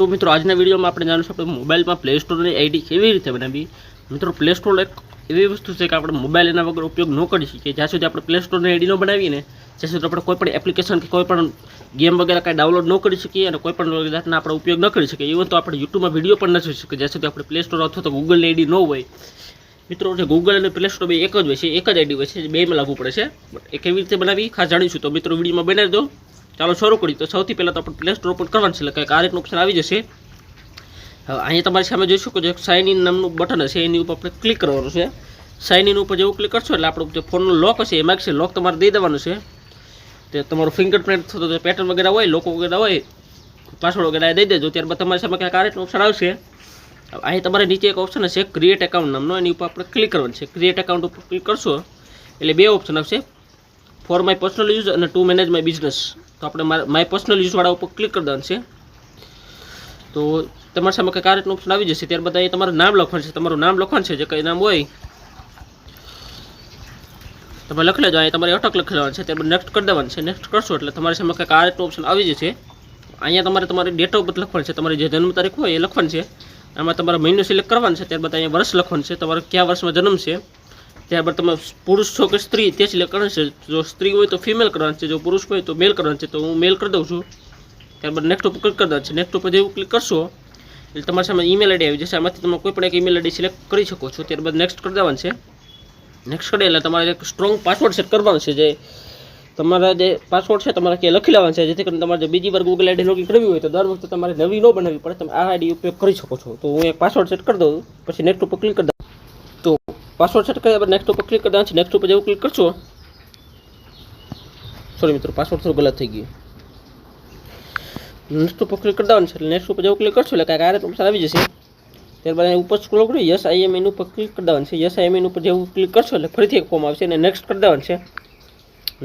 તો મિત્રો, આજના વિડીયોમાં આપણે જાણીશું આપણે મોબાઈલમાં પ્લે સ્ટોરની આઈડી કેવી રીતે બનાવી મિત્રો પ્લે સ્ટોર એક એવી વસ્તુ છે કે આપણે મોબાઈલ એના વગર ઉપયોગ ન કરી શકીએ. જ્યાં સુધી આપણે પ્લે સ્ટોરની આઈડી ન બનાવીએ ને, ત્યાં સુધી આપણે કોઈપણ એપ્લિકેશન કે કોઈપણ ગેમ વગેરે કાંઈ ડાઉનલોડ ન કરી શકીએ અને કોઈ પણ જાતના આપણે ઉપયોગ ન કરી શકીએ. ઇવન તો આપણે યુટ્યુબમાં વીડિયો પણ ન જોઈ શકીએ. જ્યાં સુધી આપણે પ્લે સ્ટોર અથવા તો ગૂગલની આઈડી ન હોય. મિત્રો, જે ગૂગલ અને પ્લે સ્ટોર બે એક જ હોય છે, એક જ આઈડી હોય છે બેમાં લાગુ પડે છે. બટ એ કેવી રીતે બનાવી, ખાસ જાણીશું તો મિત્રો, વિડીયોમાં બનાવી દો ચાલો શરૂ કરી તો સૌથી પહેલાં તો આપણે પ્લે સ્ટોર પર કરવાનું છે એટલે કંઈક આ રીતનું ઓપ્શન આવી જશે. હવે અહીંયા તમારી સામે જોઈ શકો છો સાઇન ઇન નામનું બટન હશે, એની ઉપર આપણે ક્લિક કરવાનું છે. સાઇન ઇન ઉપર જેવું ક્લિક કરશો એટલે આપણું જે ફોનનો લોક હશે, એમાં છે લોક તમારે દઈ દેવાનું છે. તે તમારું ફિંગરપ્રિન્ટ થતો જે પેટર્ન વગેરે હોય લોકો વગેરે હોય પાસવર્ડ વગેરે દઈ દેજો. ત્યારબાદ તમારી સામે કંઈક આ રીતનું ઓપ્શન આવશે. અહીં તમારે નીચે એક ઓપ્શન હશે ક્રિએટ એકાઉન્ટ નામનો. એની ઉપર આપણે ક્લિક કરવાનું છે. ક્રિએટ એકાઉન્ટ ઉપર ક્લિક કરશો એટલે બે ઓપ્શન આવશે. ફોર માય પર્સનલ યુઝ અને ટુ મેનેજ માય બિઝનેસ તો આપણે માય પર્સનલ યુઝવાળા ઉપર ક્લિક કરી દેવાનું છે. તો તમારી સામે કંઈક આ રીતનું ઓપ્શન આવી જશે, ત્યારબાદ અહીં તમારું નામ લખવાનું છે. તમારું નામ લખવાનું છે, જે કંઈ નામ હોય, તમે લખી લેજો. અહીં તમારે અટક લખી લેવાનું છે, ત્યારબાદ નેક્સ્ટ કરી દેવાનું છે. નેક્સ્ટ કરશો એટલે તમારી સામે કંઈક આ રીતનું ઓપ્શન આવી જશે. અહીંયા તમારે તમારી ડેટ ઓફ બર્થ લખવાની છે, તમારી જે જન્મ તારીખ હોય એ લખવાની છે. આમાં તમારે મહિનો સિલેક્ટ કરવાનું છે, ત્યારબાદ અહીંયા વર્ષ લખવાનું છે. તમારે કયા વર્ષમાં જન્મ છે ત્યારબાદ તમે પુરુષ છો કે સ્ત્રી, તે સિલેક્ટ કરવાનું છે. જો સ્ત્રી હોય તો ફિમેલ કરવાનું છે, જો પુરુષ હોય તો મેલ કરવાનું છે, તો હું મેલ કરી દઉં છું. ત્યારબાદ નેક્સ્ટ ઉપર ક્લિક કરી દેવાનું છે. નેક્સ્ટ ઉપર જેવું ક્લિક કરશો, એટલે તમારી સામે ઈમેલ આઈડી આવી જશે. આમાંથી તમે કોઈ પણ એક ઈમેલ આઈડી સિલેક્ટ કરી શકો છો. ત્યારબાદ નેક્સ્ટ કરી દેવાનું છે. નેક્સ્ટ કરી એટલે તમારે એક સ્ટ્રોંગ પાસવર્ડ સેટ કરવાનો છે. જે તમારા જે પાસવર્ડ છે, તમારે ક્યાં લખી લેવાનું છે. જેથી કરીને તમારે બીજી વાર ગૂગલ આઈડી લોગિન કરવી હોય તો દર વખતે તમારે નવી ન બનાવવી પડે. તમે આ આઈડી ઉપયોગ કરી શકો છો. તો હું એક પાસવર્ડ સેટ કરી દઉં. પછી નેક્સ્ટ ઉપર ક્લિક કરી પાસવર્ડ સેટ કર્યા આપણે નેક્સ્ટ ઉપર ક્લિક કરી છે નેક્સ્ટ ઉપર જેવું ક્લિક કરશો સોરી મિત્રો, પાસવર્ડ થોડું ગલત થઈ ગયું. નેક્સ્ટ ઉપર ક્લિક કરી છે એટલે નેક્સ્ટ ઉપર જેવું ક્લિક કરશો, એટલે કાંઈક આ રીતે ઓપ્શન આવી જશે. ત્યારબાદ ઉપર સ્ક્રોલ કરી યસ આઈ એમ એન ઉપર ક્લિક કરી દેવાનું છે યસ આઈ એન ઉપર જેવું ક્લિક કરશો, એટલે ફરીથી એક ફોર્મ આવશે, અને નેક્સ્ટ કરી દેવાનું છે.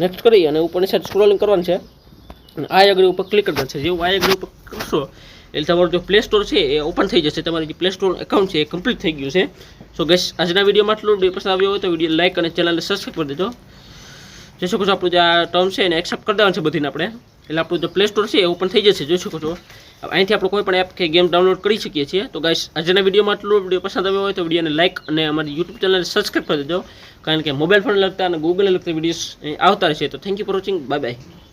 નેક્સ્ટ કરી અને ઉપરની સાઈડ સ્ક્રોલિંગ કરવાનું છે. અને આ એગ્રી ઉપર ક્લિક કરી છે. જેવું આ એગ્રી ઉપર કરશો એટલે તમારું જે પ્લે સ્ટોર છે એ ઓપન થઈ જશે. તમારી જે પ્લે સ્ટોર એકાઉન્ટ છે એ કમ્પ્લીટ થઈ ગયું છે. સો ગેસ આજના વિડીયોમાં આટલું વીડિયો પસંદ આવ્યો હોય તો વીડિયો લાઇક અને ચેનલને સબસ્ક્રાઈબ કરી દેજો. જોઈ શકો છો આપણું જે આ ટર્મ છે એને એક્સેપ્ટ કરી દેવાનું છે બધીને આપણે. એટલે આપણું જે પ્લે સ્ટોર છે એ ઓપન થઈ જશે. જોઈ શકો છો. અહીંથી આપણે કોઈ પણ એપ કે ગેમ ડાઉનલોડ કરી શકીએ છીએ. તો ગાઈસ આજના વિડીયોમાં આટલું વીડિયો પસંદ આવ્યો હોય તો વિડીયોને લાઇક અને અમારી યુટ્યુબ ચેનલને સબસ્ક્રાઈબ કરી દેજો. કારણ કે મોબાઈલ ફોન લગતા અને ગૂગલને લગતા વિડીયોઝ આવતા રહેશે. તો thank you for watching bye bye